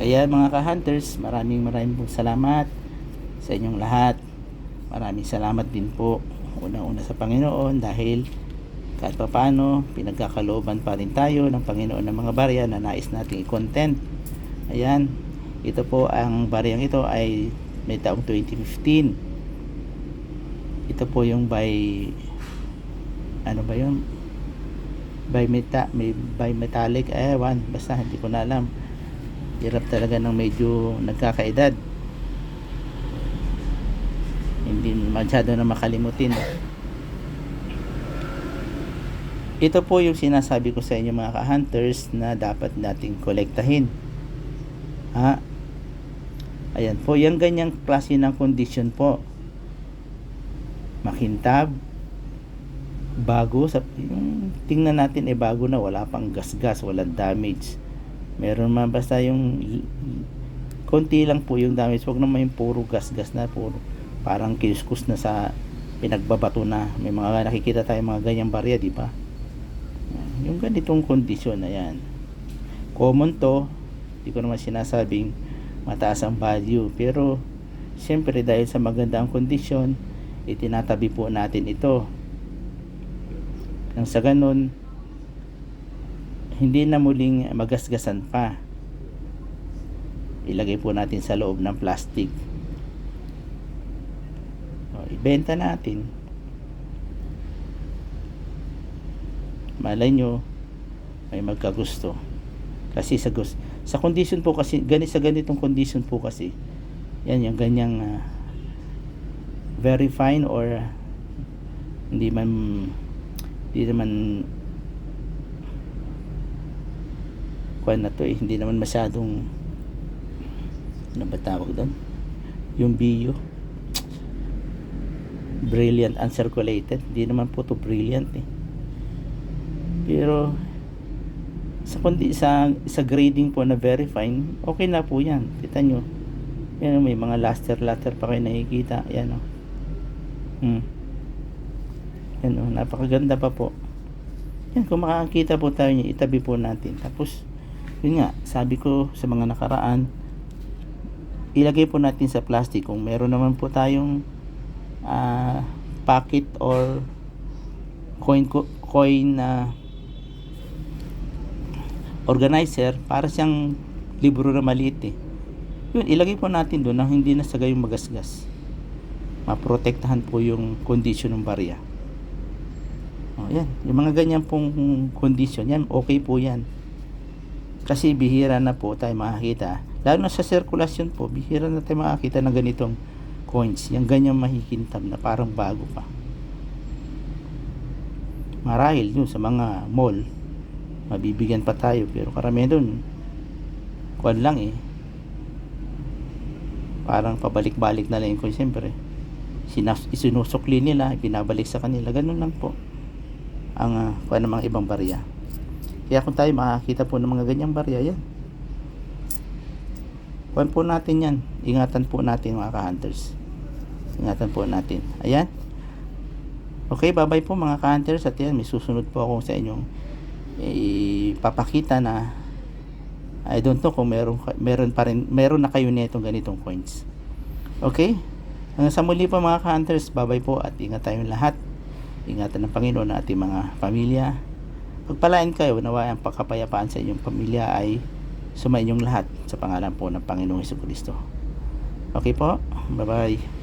Kaya mga ka-hunters, maraming maraming pong salamat sa inyong lahat. Maraming salamat din po unang-una sa Panginoon dahil kahit pa paano, pinagkakalooban pa rin tayo ng Panginoon ng mga barya na nais nating i-content. Ayan, ito po ang baryang ito ay may taong 2015. Ito po yung by ano ba yun? By, meta, may, by metallic, ewan, basta hindi ko na alam. Hirap talaga ng medyo nagkakaedad. Hindi masyado na makalimutin. Ito po yung sinasabi ko sa inyo mga ka-hunters na dapat nating kolektahin. Ha? Ayan po, yung ganyang klase ng condition po. Makintab, bago, sa, tingnan natin eh bago na, wala pang gas-gas, walang damage. Meron man basta yung konti lang po yung damage, wag naman yung puro gas-gas na, puro parang kiskus na sa pinagbabato na. May mga nakikita tayo mga ganyang barya, di ba? yung ganitong kondisyon ayan common to hindi ko naman sinasabing mataas ang value pero siyempre dahil sa maganda ang kondisyon itinatabi po natin ito nang sa ganun hindi na muling magasgasan pa. Ilagay po natin sa loob ng plastic. O, ibenta natin. Malay nyo may magkagusto. Kasi sa gus sa condition po kasi gani sa ganitong condition po kasi yan yung ganyang uh, very fine or hindi man hindi naman kuan na to eh hindi naman masyadong ano ba tawag doon yung bio brilliant uncirculated hindi naman po to brilliant eh pero sa kundi sa sa grading po na very fine, okay na po 'yan. Kita nyo. Yan may mga luster luster pa kayo nakikita. Yan oh. Hmm. Yan oh, napakaganda pa po. Yan kung makakita po tayo niya, itabi po natin. Tapos yun nga, sabi ko sa mga nakaraan, ilagay po natin sa plastic kung meron naman po tayong uh, pocket or coin coin na uh, organizer para siyang libro na maliit eh. Yun, ilagay po natin doon na hindi na sagay yung magasgas. Maprotektahan po yung condition ng barya. O, yan. Yung mga ganyan pong condition, yan, okay po yan. Kasi bihira na po tayo makakita. Lalo na sa sirkulasyon po, bihira na tayo makakita ng ganitong coins. Yung ganyan mahikintab na parang bago pa. Marahil yun sa mga mall, mabibigyan pa tayo pero karamihan dun kuan lang eh parang pabalik-balik na lang kung siyempre sinas isinusukli nila binabalik sa kanila ganun lang po ang uh, kuan ng mga ibang barya kaya kung tayo makakita po ng mga ganyang barya yan kuan po natin yan ingatan po natin mga ka-hunters ingatan po natin ayan okay bye bye po mga ka-hunters at yan may susunod po ako sa inyong ipapakita na I don't know kung meron meron pa rin meron na kayo nitong ganitong coins. Okay? Hanggang sa muli po mga hunters, babay po at ingat tayong lahat. Ingatan ng Panginoon ang ating mga pamilya. Pagpalain kayo, nawa ang pagkapayapaan sa inyong pamilya ay sumainyong lahat sa pangalan po ng Panginoong Hesus Kristo. Okay po? Bye-bye.